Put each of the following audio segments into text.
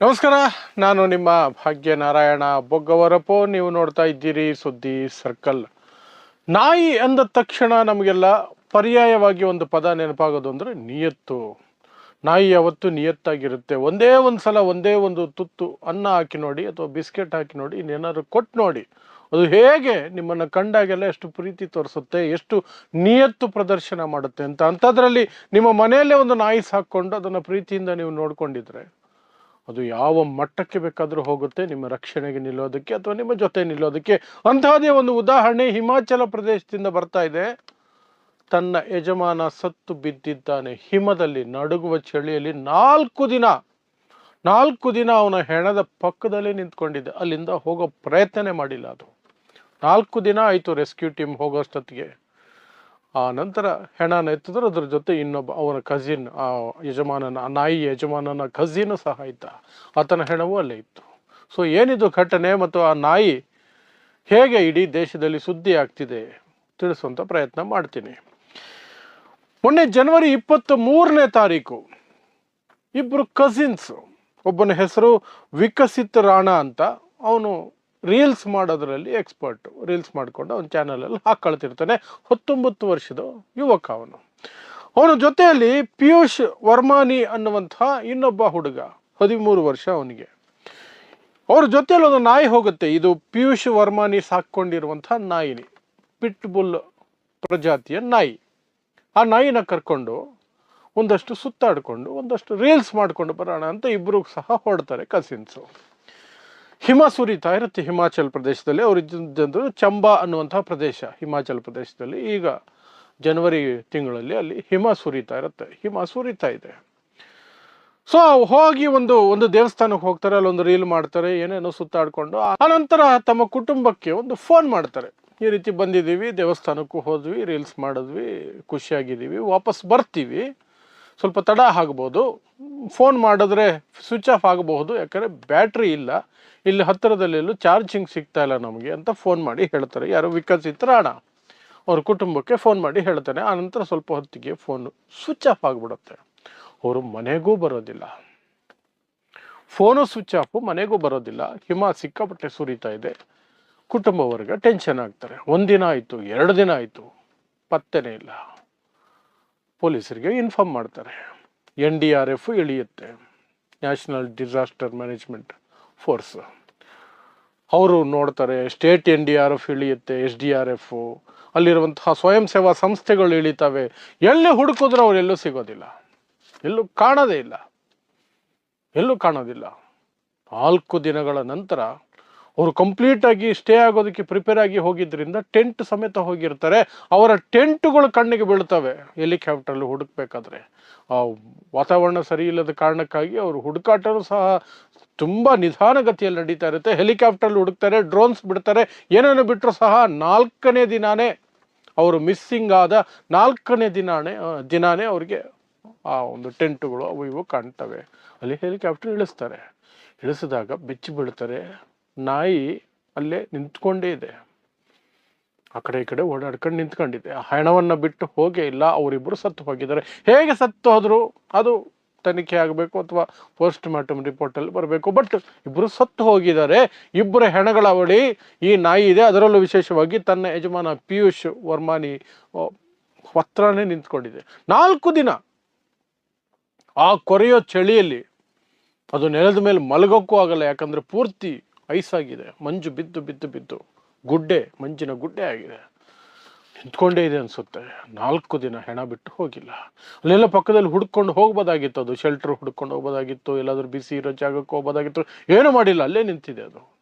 ನಮಸ್ಕಾರ, ನಾನು ನಿಮ್ಮ ಭಾಗ್ಯ ನಾರಾಯಣ ಬೊಗ್ಗವರಪೋ. ನೀವು ನೋಡ್ತಾ ಇದ್ದೀರಿ ಸುದ್ದಿ ಸರ್ಕಲ್. ನಾಯಿ ಅಂದ ತಕ್ಷಣ ನಮಗೆಲ್ಲ ಪರ್ಯಾಯವಾಗಿ ಒಂದು ಪದ ನೆನಪಾಗೋದು ಅಂದರೆ ನಿಯತ್ತು. ನಾಯಿ ಯಾವತ್ತು ನಿಯತ್ತಾಗಿರುತ್ತೆ. ಒಂದೇ ಒಂದು ಸಲ ಒಂದೇ ಒಂದು ತುತ್ತು ಅನ್ನ ಹಾಕಿ ನೋಡಿ ಅಥವಾ ಬಿಸ್ಕೆಟ್ ಹಾಕಿ ನೋಡಿ, ಇನ್ನೇನಾದ್ರು ಕೊಟ್ಟು ನೋಡಿ, ಅದು ಹೇಗೆ ನಿಮ್ಮನ್ನು ಕಂಡಾಗೆಲ್ಲ ಎಷ್ಟು ಪ್ರೀತಿ ತೋರಿಸುತ್ತೆ, ಎಷ್ಟು ನಿಯತ್ತು ಪ್ರದರ್ಶನ ಮಾಡುತ್ತೆ ಅಂತ. ಅಂಥದ್ರಲ್ಲಿ ನಿಮ್ಮ ಮನೆಯಲ್ಲೇ ಒಂದು ನಾಯಿ ಸಾಕ್ಕೊಂಡು ಅದನ್ನು ಪ್ರೀತಿಯಿಂದ ನೀವು ನೋಡ್ಕೊಂಡಿದ್ರೆ ಅದು ಯಾವ ಮಟ್ಟಕ್ಕೆ ಬೇಕಾದರೂ ಹೋಗುತ್ತೆ, ನಿಮ್ಮ ರಕ್ಷಣೆಗೆ ನಿಲ್ಲೋದಕ್ಕೆ ಅಥವಾ ನಿಮ್ಮ ಜೊತೆ ನಿಲ್ಲೋದಕ್ಕೆ. ಅಂತಹದೇ ಒಂದು ಉದಾಹರಣೆ ಹಿಮಾಚಲ ಪ್ರದೇಶದಿಂದ ಬರ್ತಾ ಇದೆ. ತನ್ನ ಯಜಮಾನ ಸತ್ತು ಬಿದ್ದಿದ್ದಾನೆ. ಹಿಮದಲ್ಲಿ ನಡುಗುವ ಚಳಿಯಲ್ಲಿ ನಾಲ್ಕು ದಿನ ನಾಲ್ಕು ದಿನ ಅವನ ಹೆಣದ ಪಕ್ಕದಲ್ಲೇ ನಿಂತ್ಕೊಂಡಿದ್ದೆ. ಅಲ್ಲಿಂದ ಹೋಗೋ ಪ್ರಯತ್ನನೇ ಮಾಡಿಲ್ಲ ಅದು. ನಾಲ್ಕು ದಿನ ಆಯಿತು ರೆಸ್ಕ್ಯೂ ಟೀಮ್ ಹೋಗೋಷ್ಟೊತ್ತಿಗೆ. ಆ ನಂತರ ಹೆಣನ ಎತ್ತಿದ್ರು, ಅದ್ರ ಜೊತೆ ಇನ್ನೊಬ್ಬ ಅವನ ಕಸಿನ್ ಆ ಯಜಮಾನನ, ಆ ನಾಯಿ ಯಜಮಾನನ ಕಸಿನ್ ಸಹ ಇದ್ದ. ಆತನ ಹೆಣವು ಅಲ್ಲೇ ಇತ್ತು. ಸೊ ಏನಿದು ಘಟನೆ ಮತ್ತು ಆ ನಾಯಿ ಹೇಗೆ ಇಡೀ ದೇಶದಲ್ಲಿ ಸುದ್ದಿ ಆಗ್ತಿದೆ ತಿಳಿಸುವಂಥ ಪ್ರಯತ್ನ ಮಾಡ್ತೀನಿ. ಮೊನ್ನೆ ಜನವರಿ ಇಪ್ಪತ್ತ ಮೂರನೇ ತಾರೀಕು ಇಬ್ಬರು ಕಸಿನ್ಸ್ ಒಬ್ಬನ ಹೆಸರು ವಿಕಸಿತ್ ರಾಣಾ ಅಂತ. ಅವನು ರೀಲ್ಸ್ ಮಾಡೋದ್ರಲ್ಲಿ ಎಕ್ಸ್ಪರ್ಟ್. ರೀಲ್ಸ್ ಮಾಡಿಕೊಂಡು ಅವ್ನ ಚಾನಲಲ್ಲಿ ಹಾಕೊಳ್ತಿರ್ತಾನೆ. ಹತ್ತೊಂಬತ್ತು ವರ್ಷದ ಯುವಕ ಅವನು. ಅವನ ಜೊತೆಯಲ್ಲಿ ಪಿಯೂಷ್ ವರ್ಮಾನಿ ಅನ್ನುವಂತಹ ಇನ್ನೊಬ್ಬ ಹುಡುಗ, ಹದಿಮೂರು ವರ್ಷ ಅವನಿಗೆ. ಅವ್ರ ಜೊತೆಯಲ್ಲಿ ಒಂದು ನಾಯಿ ಹೋಗುತ್ತೆ. ಇದು ಪಿಯೂಷ್ ವರ್ಮಾನಿ ಸಾಕೊಂಡಿರುವಂತಹ ನಾಯಿನಿ. ಪಿಟ್ ಬುಲ್ ಪ್ರಜಾತಿಯ ನಾಯಿ. ಆ ನಾಯಿನ ಕರ್ಕೊಂಡು ಒಂದಷ್ಟು ಸುತ್ತಾಡಿಕೊಂಡು ಒಂದಷ್ಟು ರೀಲ್ಸ್ ಮಾಡಿಕೊಂಡು ಬರೋಣ ಅಂತ ಇಬ್ಬರು ಸಹ ಹೊಡ್ತಾರೆ ಕಸಿನ್ಸು ಹಿಮ ಸುರಿತಾ ಇರುತ್ತೆ ಹಿಮಾಚಲ್ ಪ್ರದೇಶದಲ್ಲಿ ಅವರು ಇದ್ದಂಥದ್ದು ಚಂಬಾ ಅನ್ನುವಂಥ ಪ್ರದೇಶ, ಹಿಮಾಚಲ್ ಪ್ರದೇಶದಲ್ಲಿ. ಈಗ ಜನವರಿ ತಿಂಗಳಲ್ಲಿ ಅಲ್ಲಿ ಹಿಮ ಸುರಿತಾ ಇರುತ್ತೆ ಹಿಮ ಸುರಿತಾ ಇದೆ. ಸೊ ಹೋಗಿ ಒಂದು ಒಂದು ದೇವಸ್ಥಾನಕ್ಕೆ ಹೋಗ್ತಾರೆ, ಅಲ್ಲೊಂದು ರೀಲ್ ಮಾಡ್ತಾರೆ, ಏನೇನೋ ಸುತ್ತಾಡ್ಕೊಂಡು ಆನಂತರ ತಮ್ಮ ಕುಟುಂಬಕ್ಕೆ ಒಂದು ಫೋನ್ ಮಾಡ್ತಾರೆ. ಈ ರೀತಿ ಬಂದಿದ್ದೀವಿ, ದೇವಸ್ಥಾನಕ್ಕೂ ಹೋದ್ವಿ ರೀಲ್ಸ್ ಮಾಡಿದ್ವಿ, ಖುಷಿಯಾಗಿದ್ದೀವಿ, ವಾಪಸ್ ಬರ್ತೀವಿ. ಸ್ವಲ್ಪ ತಡ ಆಗ್ಬೋದು. ಫೋನ್ ಮಾಡಿದ್ರೆ ಸ್ವಿಚ್ ಆಫ್ ಆಗಬಹುದು, ಯಾಕಂದರೆ ಬ್ಯಾಟ್ರಿ ಇಲ್ಲ. ಇಲ್ಲಿ ಹತ್ತಿರದಲ್ಲೆಲ್ಲೂ ಚಾರ್ಜಿಂಗ್ ಸಿಗ್ತಾ ಇಲ್ಲ ನಮಗೆ ಅಂತ ಫೋನ್ ಮಾಡಿ ಹೇಳ್ತಾರೆ. ಯಾರೋ ವಿಕಸಿತ್ ರಾಣ ಅವ್ರ ಕುಟುಂಬಕ್ಕೆ ಫೋನ್ ಮಾಡಿ ಹೇಳ್ತಾನೆ. ಆನಂತರ ಸ್ವಲ್ಪ ಹೊತ್ತಿಗೆ ಫೋನು ಸ್ವಿಚ್ ಆಫ್ ಆಗಿಬಿಡುತ್ತೆ. ಅವರು ಮನೆಗೂ ಬರೋದಿಲ್ಲ. ಫೋನು ಸ್ವಿಚ್ ಆಫು ಮನೆಗೂ ಬರೋದಿಲ್ಲ. ಹಿಮ ಸಿಕ್ಕಾಪಟ್ಟೆ ಸುರಿತಾ ಇದೆ. ಕುಟುಂಬ ವರ್ಗ ಟೆನ್ಷನ್ ಆಗ್ತಾರೆ. ಒಂದಿನ ಆಯಿತು, ಎರಡು ದಿನ ಆಯಿತು, ಪತ್ತೆನೇ ಇಲ್ಲ. ಪೊಲೀಸರಿಗೆ ಇನ್ಫಾರ್ಮ್ ಮಾಡ್ತಾರೆ. ಎನ್ ಡಿ ಆರ್ ಎಫ್ ಇಳಿಯುತ್ತೆ. ನ್ಯಾಷನಲ್ ಡಿಸಾಸ್ಟರ್ ಮ್ಯಾನೇಜ್ಮೆಂಟ್ ಫೋರ್ಸ್ ಅವರು ನೋಡ್ತಾರೆ state N D R F ಇಳಿಯುತ್ತೆ, S D R F. ಅಲ್ಲಿರುವಂತಹ ಸ್ವಯಂ ಸೇವಾ ಸಂಸ್ಥೆಗಳು ಇಳಿತಾವೆ. ಎಲ್ಲಿ ಹುಡುಕಿದ್ರು ಅವ್ರು ಎಲ್ಲೂ ಸಿಗೋದಿಲ್ಲ. ಎಲ್ಲೂ ಕಾಣೋದೇ ಇಲ್ಲ. ಎಲ್ಲೂ ಕಾಣೋದಿಲ್ಲ. ನಾಲ್ಕು ದಿನಗಳ ನಂತರ ಅವರು ಕಂಪ್ಲೀಟ್ ಆಗಿ ಸ್ಟೇ ಆಗೋದಕ್ಕೆ ಪ್ರಿಪೇರ್ ಆಗಿ ಹೋಗಿದ್ದರಿಂದ ಟೆಂಟ್ ಸಮೇತ ಹೋಗಿರ್ತಾರೆ. ಅವರ ಟೆಂಟ್ಗಳು ಕಣ್ಣಿಗೆ ಬೀಳ್ತವೆ. ಹುಡುಕ್ಬೇಕಾದ್ರೆ. ಆ ವಾತಾವರಣ ಸರಿ ಇಲ್ಲದ ಕಾರಣಕ್ಕಾಗಿ ಅವರು ಹುಡುಕಾಟನೂ ಸಹ ತುಂಬ ನಿಧಾನಗತಿಯಲ್ಲಿ ನಡೀತಾ ಇರುತ್ತೆ. ಹೆಲಿಕಾಪ್ಟ್ರಲ್ಲಿ ಹುಡುಕ್ತಾರೆ ಡ್ರೋನ್ಸ್ ಬಿಡ್ತಾರೆ. ಏನೇನು ಬಿಟ್ಟರು ಸಹ ನಾಲ್ಕನೇ ದಿನಾನೇ ಅವರು ಮಿಸ್ಸಿಂಗ್ ಆದ ನಾಲ್ಕನೇ ದಿನಾನೇ ದಿನಾನೇ ಅವರಿಗೆ ಆ ಒಂದು ಟೆಂಟುಗಳು ಅವು ಇವು ಕಾಣ್ತವೆ. ಅಲ್ಲಿ ಹೆಲಿಕಾಪ್ಟರ್ ಇಳಿಸ್ತಾರೆ. ಇಳಿಸಿದಾಗ ಬೆಚ್ಚಿ ಬೀಳ್ತಾರೆ. ನಾಯಿ ಅಲ್ಲೇ ನಿಂತ್ಕೊಂಡೇ ಇದೆ. ಆ ಕಡೆ ಈ ಕಡೆ ಓಡಾಡ್ಕೊಂಡು ನಿಂತ್ಕೊಂಡಿದೆ. ಆ ಹಣವನ್ನು ಬಿಟ್ಟು ಹೋಗೇ ಇಲ್ಲ. ಅವರಿಬ್ಬರು ಸತ್ತು ಹೋಗಿದ್ದಾರೆ. ಹೇಗೆ ಸತ್ತು ಹೋದ್ರು? ಅದು ತನಿಖೆ ಆಗಬೇಕು ಅಥವಾ ಪೋಸ್ಟ್ ಮಾರ್ಟಮ್ ರಿಪೋರ್ಟಲ್ಲಿ ಬರಬೇಕು. ಬಟ್ ಇಬ್ಬರು ಸತ್ತು ಹೋಗಿದ್ದಾರೆ. ಇಬ್ಬರ ಹೆಣಗಳ ಅವಳಿ ಈ ನಾಯಿ ಇದೆ. ಅದರಲ್ಲೂ ವಿಶೇಷವಾಗಿ ತನ್ನ ಯಜಮಾನ ಪಿಯೂಷ್ ವರ್ಮಾನಿ ಹತ್ರನೇ ನಿಂತ್ಕೊಂಡಿದೆ. ನಾಲ್ಕು ದಿನ ಆ ಕೊರೆಯೋ ಚಳಿಯಲ್ಲಿ ಅದು ನೆಲದ ಮೇಲೆ ಮಲಗೋಕ್ಕೂ ಆಗಲ್ಲ. ಯಾಕಂದ್ರೆ ಪೂರ್ತಿ ಐಸ್ ಆಗಿದೆ ಮಂಜು ಬಿದ್ದು ಬಿದ್ದು ಬಿದ್ದು. ಗುಡ್ಡೆ, ಮಂಜಿನ ಗುಡ್ಡೆ ಆಗಿದೆ. ನಿಂತ್ಕೊಂಡೇ ಇದೆ ಅನ್ಸುತ್ತೆ. ನಾಲ್ಕು ದಿನ ಹೆಣ ಬಿಟ್ಟು ಹೋಗಿಲ್ಲ. ಅಲ್ಲೆಲ್ಲ ಪಕ್ಕದಲ್ಲಿ ಹುಡ್ಕೊಂಡು ಹೋಗ್ಬೋದಾಗಿತ್ತು ಅದು. ಶೆಲ್ಟರ್ ಹುಡ್ಕೊಂಡು ಹೋಗ್ಬೋದಾಗಿತ್ತು. ಎಲ್ಲಾದರೂ ಬಿಸಿ ಇರೋ ಜಾಗಕ್ಕೆ ಹೋಗ್ಬೋದಾಗಿತ್ತು. ಏನೂ ಮಾಡಿಲ್ಲ. ಅಲ್ಲೇ ನಿಂತಿದೆ ಅದು.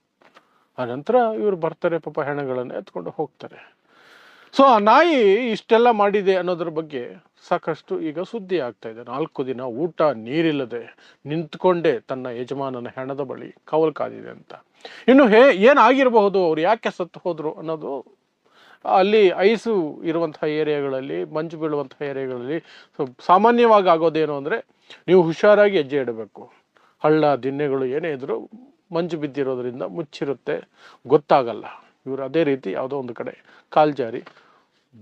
ಆ ನಂತರ ಇವರು ಬರ್ತಾರೆ ಪಾಪ ಹೆಣಗಳನ್ನು ಎತ್ಕೊಂಡು ಹೋಗ್ತಾರೆ. ಸೊ ಆ ನಾಯಿ ಇಷ್ಟೆಲ್ಲ ಮಾಡಿದೆ ಅನ್ನೋದ್ರ ಬಗ್ಗೆ ಸಾಕಷ್ಟು ಈಗ ಸುದ್ದಿ ಆಗ್ತಾ ಇದೆ. ನಾಲ್ಕು ದಿನ ಊಟ, ನೀರಿಲ್ಲದೆ ನಿಂತ್ಕೊಂಡೇ ತನ್ನ ಯಜಮಾನನ ಹೆಣದ ಬಳಿ ಕವಲು ಕಾದಿದೆ ಅಂತ. ಇನ್ನು ಹೇ, ಏನಾಗಿರಬಹುದು? ಅವ್ರು ಯಾಕೆ ಸತ್ತು ಹೋದರು ಅನ್ನೋದು ಅಲ್ಲಿ ಐಸು ಇರುವಂತಹ ಏರಿಯಾಗಳಲ್ಲಿ, ಮಂಜು ಬೀಳುವಂತಹ ಏರಿಯಾಗಳಲ್ಲಿ ಸಾಮಾನ್ಯವಾಗಿ ಆಗೋದೇನು ಅಂದರೆ ನೀವು ಹುಷಾರಾಗಿ ಹೆಜ್ಜೆ ಇಡಬೇಕು. ಹಳ್ಳ ದಿನ್ನೆಗಳು ಏನೇ ಇದ್ದರೂ ಮಂಜು ಬಿದ್ದಿರೋದ್ರಿಂದ ಮುಚ್ಚಿರುತ್ತೆ. ಗೊತ್ತಾಗಲ್ಲ. ಇವರು ಅದೇ ರೀತಿ ಯಾವುದೋ ಒಂದು ಕಡೆ ಕಾಲ್ ಜಾರಿ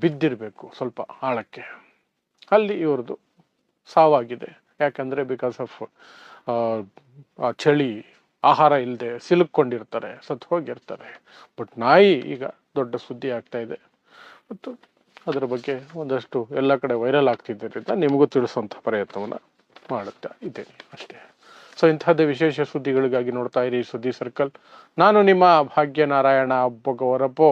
ಬಿದ್ದಿರಬೇಕು ಸ್ವಲ್ಪ ಆಳಕ್ಕೆ. ಅಲ್ಲಿ ಇವ್ರದ್ದು ಸಾವಾಗಿದೆ. ಯಾಕಂದರೆ ಬಿಕಾಸ್ ಆಫ್ ಚಳಿ, ಆಹಾರ ಇಲ್ಲದೆ ಸಿಲುಕೊಂಡಿರ್ತಾರೆ ಸತ್ತು ಹೋಗಿರ್ತಾರೆ. ಬಟ್ ನಾಯಿ ಈಗ ದೊಡ್ಡ ಸುದ್ದಿ ಆಗ್ತಾ ಇದೆ. ಮತ್ತು ಅದರ ಬಗ್ಗೆ ಒಂದಷ್ಟು ಎಲ್ಲ ಕಡೆ ವೈರಲ್ ಆಗ್ತಿದ್ದರಿಂದ ನಿಮಗೂ ತಿಳಿಸುವಂಥ ಪ್ರಯತ್ನವನ್ನು ಮಾಡುತ್ತಾ ಇದ್ದೇನೆ ಅಷ್ಟೇ. ಸೊ ಇಂಥದ್ದೇ ವಿಶೇಷ ಸುದ್ದಿಗಳಿಗಾಗಿ ನೋಡ್ತಾ ಇರಿ ಸುದ್ದಿ ಸರ್ಕಲ್ ನಾನು ನಿಮ್ಮ ಭಾಗ್ಯನಾರಾಯಣ ಬೊಗವರಪ್ಪೋ